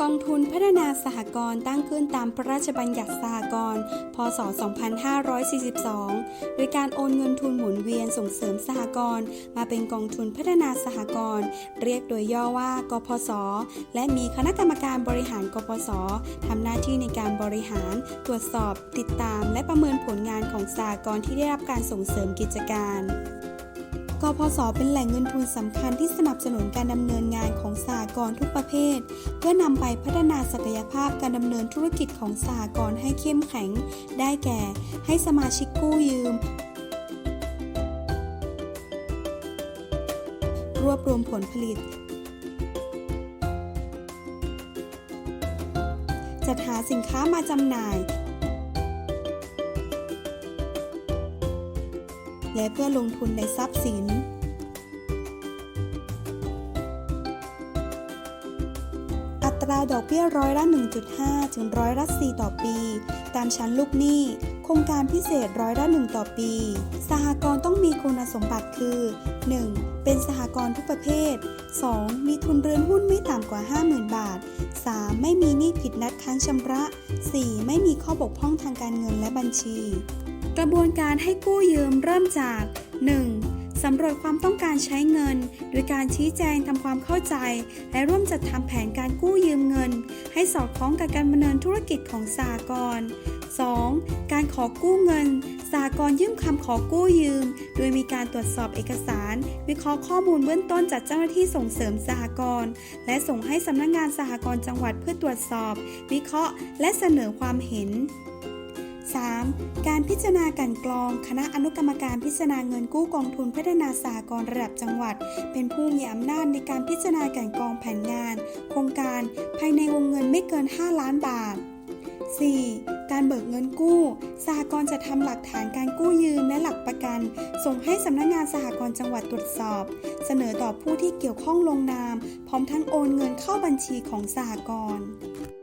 กองทุนพัฒนาสหกรณ์ตั้งขึ้นตามพระราชบัญญัติสหกรณ์ พศ 2542 โดยการโอนเงินทุนหมุนเวียนส่งเสริมสหกรณ์มาเป็นกองทุนพัฒนาสหกรณ์ เรียกโดยย่อว่ากพศ และมีคณะกรรมการบริหารกพศทำหน้าที่ในการบริหาร ตรวจสอบ ติดตาม และประเมินผลงานของสหกรณ์ที่ได้รับการส่งเสริมกิจการ กพศเป็นแหล่งเงินทุนสำคัญที่สนับสนุนการดำเนินงานของสหกรณ์ทุกประเภท เพื่อนำไปพัฒนาศักยภาพการดำเนินธุรกิจของสหกรณ์ให้เข้มแข็ง ได้แก่ ให้สมาชิกกู้ยืม รวบรวมผลผลิต จัดหาสินค้ามาจำหน่าย และเพื่อลงทุนในทรัพย์สิน อัตราดอกเบี้ยร้อยละ 1.5 ถึงร้อยละ 4 ต่อปี ตามชั้นลูกหนี้ ครงการพิเศษร้อยละ1ต่อปี สหกรณ์ต้องมีคุณสมบัติคือ 1. เป็นสหกรณ์ทุกประเภท 2. มีทุนเรือนหุ้นไม่ต่ำกว่า 50,000 บาท 3. ไม่มีหนี้ผิดนัดค้างชำระ 4. ไม่มีข้อบกพร่องทางการเงินและบัญชี กระบวนการให้กู้ยืมเริ่มจาก 1. สำรวจความต้องการใช้เงิน โดยการชี้แจงทำความเข้าใจ และร่วมจัดทำแผนการกู้ยืมเงิน ให้สอดคล้องกับการดำเนินธุรกิจของสหกรณ์ 2. การขอกู้เงินสหกรยื่นคำขอกู้ยืม โดยมีการตรวจสอบเอกสาร วิเคราะห์ข้อมูลเบื้องต้นจากเจ้าหน้าที่ส่งเสริมสหกรณ์และส่งให้สำนักงงานสหกรณ์จังหวัดเพื่อตรวจสอบ วิเคราะห์ และเสนอความเห็น 3. การพิจารณากลันกรอง คณะอนุกรรมการพิจารณาเงินกู้กองทุนพัฒนาสหกรณ์ระดับจังหวัด เป็นผู้มีอำนาจในการพิจารณากลันกรองแผนงาน โครงการภายในวงเงินไม่เกิน 5 ล้านบาท 4. การเบิกเงินกู้สหกรณ์จะทำหลักฐานการกู้ยืมและหลักประกัน ส่งให้สำนักงานสหกรณ์จังหวัดตรวจสอบ เสนอต่อผู้ที่เกี่ยวข้องลงนาม พร้อมทั้งโอนเงินเข้าบัญชีของสหกรณ์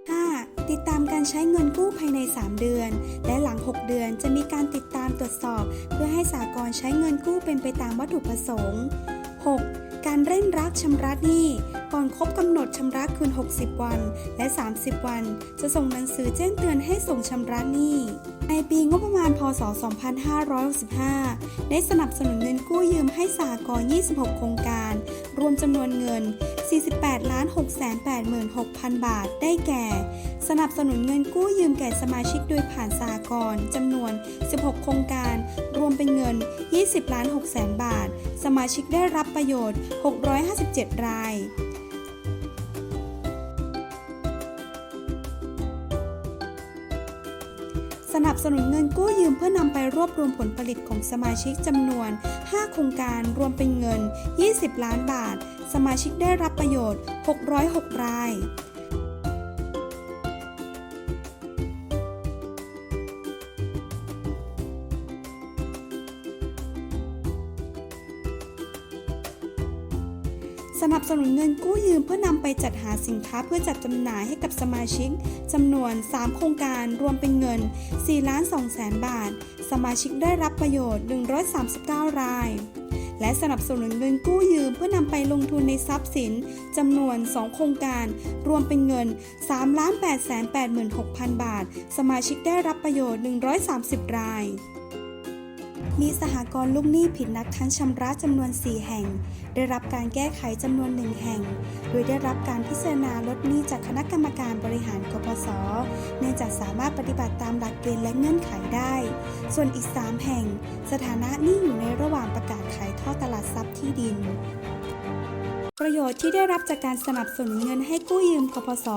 5. ติดตามการใช้เงินกู้ภายใน 3 เดือน และหลัง 6 เดือนจะมีการติดตามตรวจสอบ เพื่อให้สากลใช้เงินกู้เป็นไปตามวัตถุประสงค์ 6. การเร่งรัดชำระหนี้ก่อนครบกำหนดชำระคืน 60 วัน และ 30 วัน จะส่งหนังสือแจ้งเตือนให้ส่งชำระหนี้ ในปีงบประมาณ พศ 2565 ได้สนับสนุนเงินกู้ยืมให้สากรณ์26 โครงการ รวมจำนวนเงิน 48 6 8 6 0 0 0 บาท ได้แก่ สนับสนุนเงินกู้ยืมแก่สมาชิกโดยผ่านสากรจำนวน 16 โครงการ รวมเป็นเงิน 20 ล้าน6แสนบาท สมาชิกได้รับประโยชน์ 657 ราย สนับสนุนเงินกู้ยืมเพื่อนำไปรวบรวมผลผลิตของสมาชิกจำนวน 5 โครงการรวมเป็นเงิน 20 ล้านบาท สมาชิกได้รับประโยชน์ 606 ราย สนับสนุนเงินกู้ยืมเพื่อนำไปจัดหาสินค้าเพื่อจัดจำหน่ายให้กับสมาชิกจำนวน 3 โครงการรวมเป็นเงิน4ล้าน2แสนบาท สมาชิกได้รับประโยชน์ 139 ราย และสนับสนุนเงินกู้ยืมเพื่อนำไปลงทุนในทรัพย์สินจำนวน 2 โครงการ รวมเป็นเงิน3 8 8 6 0 0 0 บาท สมาชิกได้รับประโยชน์ 130 ราย มีสหกรณ์ลูกหนี้ผิดนัดค้างชำระจำนวน 4 แห่ง ได้รับการแก้ไขจำนวนหนึ่งแห่ง โดยได้รับการพิจารณาลดหนี้จากคณะกรรมการบริหารกพศเนื่องจากสามารถปฏิบัติตามหลักเกณฑ์และเงื่อนไขได้ ส่วนอีก 3 แห่ง สถานะหนี้อยู่ในระหว่างประกาศขายท่อตลาดทรัพย์ที่ดิน ประโยชน์ที่ได้รับจากการสนับสนุนเงินให้กู้ยืมกปส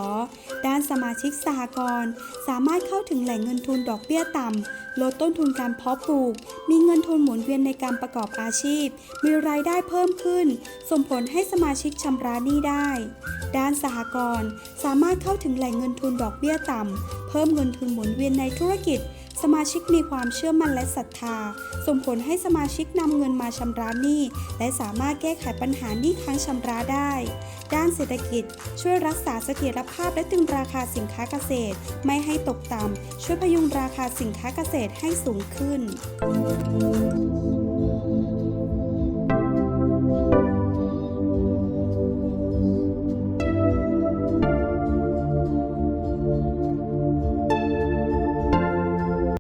ด้านสมาชิกสหกรณ์สามารถเข้าถึงแหล่งเงินทุนดอกเบี้ยต่ำ ลดต้นทุนการเพาะปลูก มีเงินทุนหมุนเวียนในการประกอบอาชีพ มีรายได้เพิ่มขึ้น ส่งผลให้สมาชิกชำระหนี้ได้ ด้านสหกรณ์สามารถเข้าถึงแหล่งเงินทุนดอกเบี้ยต่ำ เพิ่มเงินทุนหมุนเวียนในธุรกิจ สมาชิกมีความเชื่อมั่นและศรัทธา ส่งผลให้สมาชิกนำเงินมาชำระหนี้ และสามารถแก้ไขปัญหาหนี้ค้างชำระได้ ด้านเศรษฐกิจ ช่วยรักษาเสถียรภาพและตึงราคาสินค้าเกษตร ไม่ให้ตกต่ำช่วยพยุงราคาสินค้าเกษตรให้สูงขึ้น